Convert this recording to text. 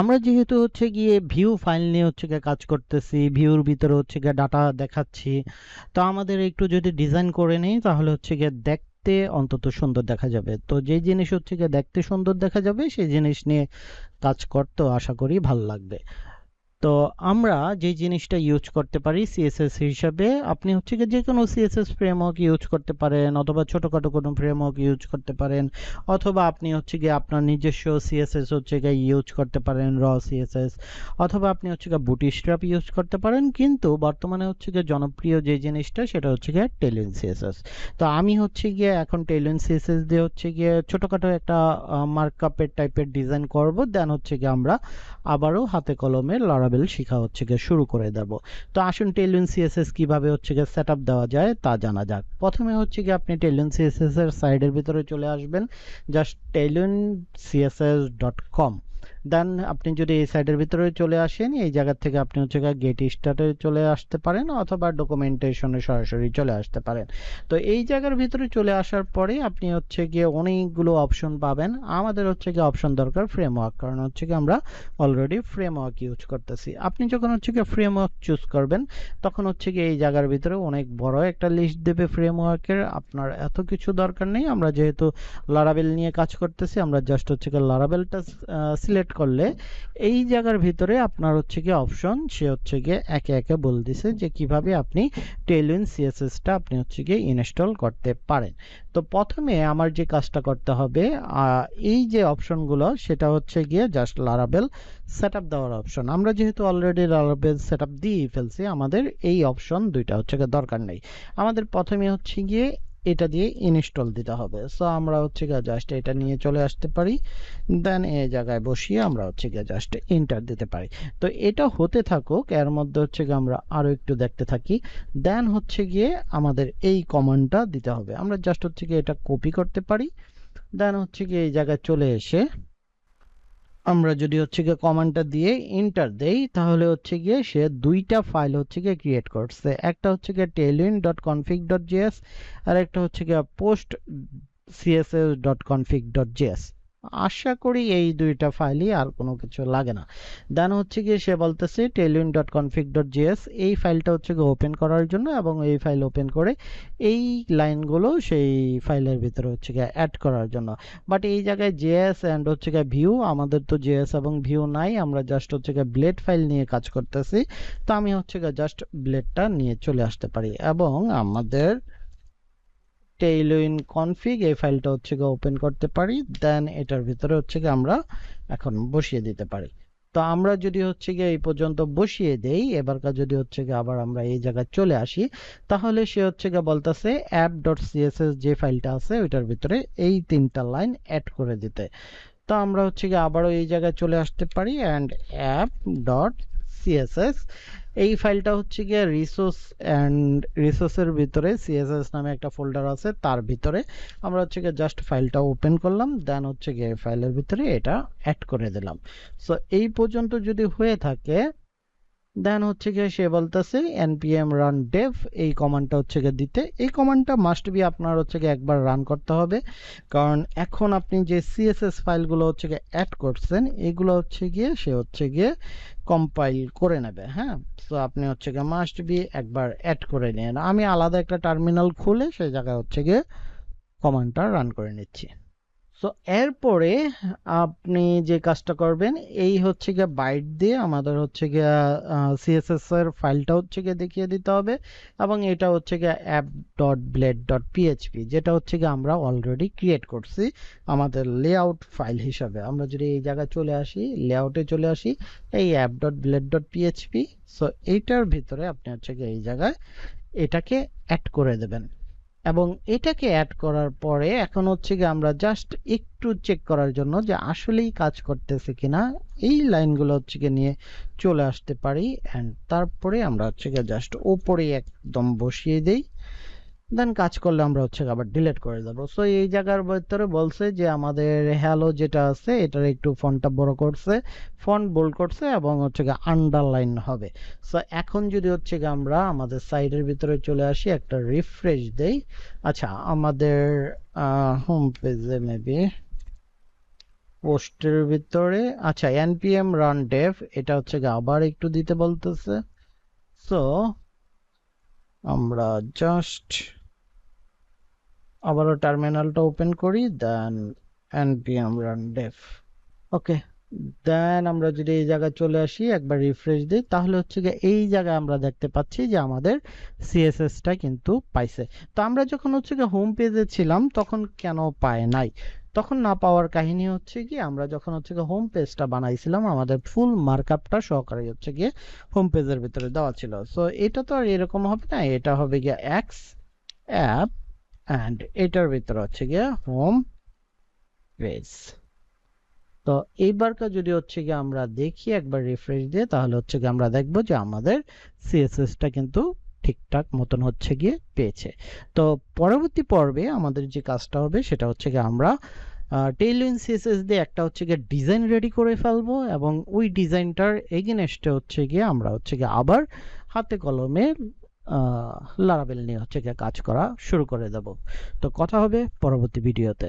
আমরা যেহেতু হচ্ছে গিয়ে ভিউ ফাইল নিয়ে হচ্ছে গিয়ে কাজ করতেছি ভিউর ভিতরে হচ্ছে গিয়ে ডাটা দেখাচ্ছি, তো আমাদের একটু যদি ডিজাইন করে নিই, তাহলে হচ্ছে গিয়ে দেখতে অন্তত সুন্দর দেখা যাবে। তো যে জিনিস হচ্ছে গিয়ে দেখতে সুন্দর দেখা যাবে, সেই জিনিস নিয়ে কাজ করতেও আশা করি ভালো লাগবে। তো আমরা যে জিনিসটা ইউজ করতে পারি সিএসএস হিসাবে, আপনি হচ্ছে যে কোনো সিএসএস ফ্রেমওয়ার্ক ইউজ করতে পারেন, অথবা ছোটখাটো কোনো ফ্রেমওয়ার্ক ইউজ করতে পারেন, অথবা আপনি হচ্ছে গিয়ে আপনার নিজস্ব সিএসএস হচ্ছে গিয়ে ইউজ করতে পারেন র সিএসএস অথবা আপনি হচ্ছে গিয়ে বুটিস্ট্র্যাপ ইউজ করতে পারেন, কিন্তু বর্তমানে হচ্ছে গিয়ে জনপ্রিয় যে জিনিসটা সেটা হচ্ছে গিয়ে টেলিন সিএসএস তো আমি হচ্ছে গিয়ে এখন টেলিন সিএসএস দিয়ে হচ্ছে গিয়ে ছোটখাটো একটা মার্কআপের টাইপের ডিজাইন করব দেন হচ্ছে গিয়ে আমরা আবারও হাতে কলমে লড়াবেল শেখা হচ্ছে গিয়ে শুরু করে দেব। তো আসুন টেলিন সিএসএস কীভাবে হচ্ছে গিয়ে সেট দেওয়া যায় তা জানা যাক। প্রথমে হচ্ছে গিয়ে আপনি টেলিন সিএসএস এর সাইডের ভিতরে চলে আসবেন just Tailwind CSS dot com দেন আপনি যদি এই সাইডের ভিতরে চলে আসেন, এই জায়গা থেকে আপনি হচ্ছে গেট স্টার্টে চলে আসতে পারেন অথবা ডকুমেন্টেশনে সরাসরি চলে আসতে পারেন। তো এই জায়গার ভিতরে চলে আসার পরে আপনি হচ্ছে গিয়ে অনেকগুলো অপশন পাবেন। আমাদের হচ্ছে গিয়ে অপশন দরকার ফ্রেমওয়ার্ক কারণ হচ্ছে কি আমরা অলরেডি ফ্রেমওয়ার্ক ইউজ করতেছি। আপনি যখন হচ্ছে গিয়ে ফ্রেমওয়ার্ক চুজ করবেন, তখন হচ্ছে গিয়ে এই জায়গার ভিতরে অনেক বড় একটা লিস্ট দেবে ফ্রেমওয়ার্কের আপনার এত কিছু দরকার নেই। আমরা যেহেতু লারাবেল নিয়ে কাজ করতেছি, আমরা জাস্ট হচ্ছে গিয়ে লারাবেলটা সিলেক্ট করলে এই জায়গার ভিতরে আপনার হচ্ছে গিয়ে অপশন সে হচ্ছে গিয়ে একে একে বল দিছে যে কীভাবে আপনি টেলউইন সিএসএসটা আপনি হচ্ছে গিয়ে ইনস্টল করতে পারেন। তো প্রথমে আমার যে কাজটা করতে হবে এই যে অপশনগুলো সেটা হচ্ছে গিয়ে জাস্ট লারাবেল সেট আপ দেওয়ার অপশন আমরা যেহেতু অলরেডি লারাবেল সেট আপ দিয়েই ফেলছি, আমাদের এই অপশন দুইটা হচ্ছে গিয়ে দরকার নেই। আমাদের প্রথমে হচ্ছে গিয়ে এটা দিয়ে ইনস্টল দিতে হবে। সো আমরা হচ্ছে গিয়ে জাস্ট এটা নিয়ে চলে আসতে পারি। দেন এই জায়গায় বসিয়ে আমরা হচ্ছে গিয়ে জাস্ট এন্টার দিতে পারি। তো এটা হতে থাকুক, এর মধ্যে হচ্ছে গিয়ে আমরা আরও একটু দেখতে থাকি। দেন হচ্ছে গিয়ে আমাদের এই কমান্ডটা দিতে হবে। আমরা জাস্ট হচ্ছে গিয়ে এটা কপি করতে পারি। দেন হচ্ছে গিয়ে এই জায়গায় চলে এসে আমরা যদি হচ্ছে গিয়ে কমান্ডটা দিয়ে ইন্টার দেই, তাহলে হচ্ছে গিয়ে সে দুইটা ফাইল হচ্ছে গিয়ে ক্রিয়েট করছে। একটা হচ্ছে গিয়ে tailwind dot config dot JS আর একটা হচ্ছে গিয়ে post CSS dot config dot JS আশা করি এই দুইটা ফাইলই আর কোনো কিছু লাগে না। দেন হচ্ছে গিয়ে সে বলতেছে tailwind dot config dot JS এই ফাইলটা হচ্ছে গিয়ে ওপেন করার জন্য এবং এই ফাইল ওপেন করে এই লাইনগুলো সেই ফাইলের ভিতরে হচ্ছে গিয়ে অ্যাড করার জন্য। বাট এই জায়গায় জেএস অ্যান্ড হচ্ছে গিয়ে ভিউ আমাদের তো জেএস এবং ভিউ নাই, আমরা জাস্ট হচ্ছে গিয়ে ব্লেড ফাইল নিয়ে কাজ করতেছি। তো আমি হচ্ছে গিয়ে জাস্ট ব্লেডটা নিয়ে চলে আসতে পারি এবং আমাদের টেইলউইন কনফিগ এই ফাইলটা হচ্ছে গিয়ে ওপেন করতে পারি দেন এটার ভিতরে হচ্ছে গিয়ে আমরা এখন বসিয়ে দিতে পারি। তো আমরা যদি হচ্ছে গিয়ে এই পর্যন্ত বসিয়ে দেই, এবারকার যদি হচ্ছে গিয়ে আবার আমরা এই জায়গায় চলে আসি, তাহলে সে হচ্ছে গিয়ে বলতেছে অ্যাপ ডট সিএসএস যে ফাইলটা আছে, ওইটার ভিতরে এই তিনটা লাইন অ্যাড করে দিতে। তো আমরা হচ্ছে গিয়ে আবারও এই জায়গায় চলে আসতে পারি অ্যান্ড অ্যাপ ডট সিএসএস এই ফাইলটা হচ্ছে গিয়ে রিসোর্স অ্যান্ড রিসোর্সের ভিতরে সিএসএস নামে একটা ফোল্ডার আছে, তার ভিতরে। আমরা হচ্ছে গিয়ে জাস্ট ফাইলটা ওপেন করলাম দেন হচ্ছে গিয়ে ফাইলের ভিতরে এটা অ্যাড করে দিলাম। সো এই পর্যন্ত যদি হয়ে থাকে দেন হচ্ছে গিয়ে সে বলতেছে npm run dev, এই কমান্ডটা হচ্ছে গিয়ে দিতে। এই কমান্ডটা মাস্ট বি আপনার হচ্ছে গিয়ে একবার রান করতে হবে। কারণ এখন আপনি যে সিএসএস ফাইলগুলো হচ্ছে গিয়ে অ্যাড করছেন, এগুলো হচ্ছে গিয়ে সে হচ্ছে গিয়ে কম্পাইল করে নেবে হ্যাঁ? সো আপনি হচ্ছে গিয়ে মাস্ট বি একবার অ্যাড করে নিন। আমি আলাদা একটা টার্মিনাল খুলে সেই জায়গায় হচ্ছে গিয়ে কমান্ডটা রান করে নিচ্ছি। সো এরপরে আপনি যে কাজটা করবেন, এই হচ্ছে গিয়ে বাইট দিয়ে আমাদের হচ্ছে গিয়ে সিএসএস এর ফাইলটা হচ্ছে গিয়ে দেখিয়ে দিতে হবে এবং এটা হচ্ছে গিয়ে app dot blade dot PHP যেটা হচ্ছে গিয়ে আমরা অলরেডি ক্রিয়েট করছি আমাদের লেআউট ফাইল হিসাবে। আমরা যদি এই জায়গায় চলে আসি লেআউটে চলে আসি, এই app dot blade dot PHP so এইটার ভিতরে আপনি হচ্ছে গিয়ে এই জায়গায় এটাকে অ্যাড করে দেবেন। এবং এটাকে অ্যাড করার পরে এখন হচ্ছে কি আমরা জাস্ট একটু চেক করার জন্য যে আসলেই কাজ করতেছে কিনা, এই লাইনগুলো হচ্ছে কি নিয়ে চলে আসতে পারি। অ্যান্ড তারপরে আমরা হচ্ছে কি জাস্ট ওপরে একদম বসিয়ে দেই। দেন কাজ করলে আমরা হচ্ছে আবার ডিলিট করে দেব। সো এই জায়গার ভিতরে বলছে যে আমাদের হ্যালো যেটা আছে, এটার একটু ফন্টটা বড় করছে ফন্ট বোল্ড করছে এবং হচ্ছে গিয়ে আন্ডারলাইন হবে। সো এখন যদি হচ্ছে গিয়ে আমরা আমাদের সাইডের ভিতরে চলে আসি, একটা রিফ্রেশ দেই। আচ্ছা আমাদের হোম পেজে মেবি পোস্টের ভিতরে আচ্ছা npm run dev, এটা হচ্ছে গিয়ে আবার একটু দিতে বলতেছে। সো আমরা জাস্ট আবারও টার্মিনালটা ওপেন করি দেন npm run dev ওকে দেন আমরা যদি এই জায়গায় চলে আসি, একবার রিফ্রেশ দিই, তাহলে হচ্ছে গিয়ে এই জায়গায় আমরা দেখতে পাচ্ছি যে আমাদের সিএসএসটা কিন্তু পাইছে। তো আমরা যখন হচ্ছে গিয়ে হোম পেজে ছিলাম, তখন কেন পায় নাই? তখন না পাওয়ার কাহিনী হচ্ছে কি আমরা যখন হচ্ছে গিয়ে হোম পেজটা বানাইছিলাম, আমাদের ফুল মার্কআপটা সহকারে হচ্ছে গিয়ে হোম পেজের ভিতরে দেওয়া ছিল। সো এটা তো আর এরকম হবে না, এটা হবে গিয়ে অ্যাক্স অ্যাপ অ্যান্ড এটার ভিতরে হচ্ছে গিয়ে হোম পেজ তো এইবারকার যদি হচ্ছে গিয়ে আমরা দেখি, একবার রিফ্রেশ দিয়ে, তাহলে হচ্ছে গিয়ে আমরা দেখব যে আমাদের সিএসএসটা কিন্তু ঠিকঠাক মতন হচ্ছে গিয়ে পেয়েছে। তো পরবর্তী পর্বে আমাদের যে কাজটা হবে, সেটা হচ্ছে গিয়ে আমরা টেইলউইন সিএসএস দিয়ে একটা হচ্ছে গিয়ে ডিজাইন রেডি করে ফেলব এবং ওই ডিজাইনটার এগেনস্টে হচ্ছে গিয়ে আমরা হচ্ছে গিয়ে আবার হাতে কলমে লারাবেল নিয়ে হচ্ছে গিয়ে কাজ করা শুরু করে দেব। তো কথা হবে পরবর্তী ভিডিওতে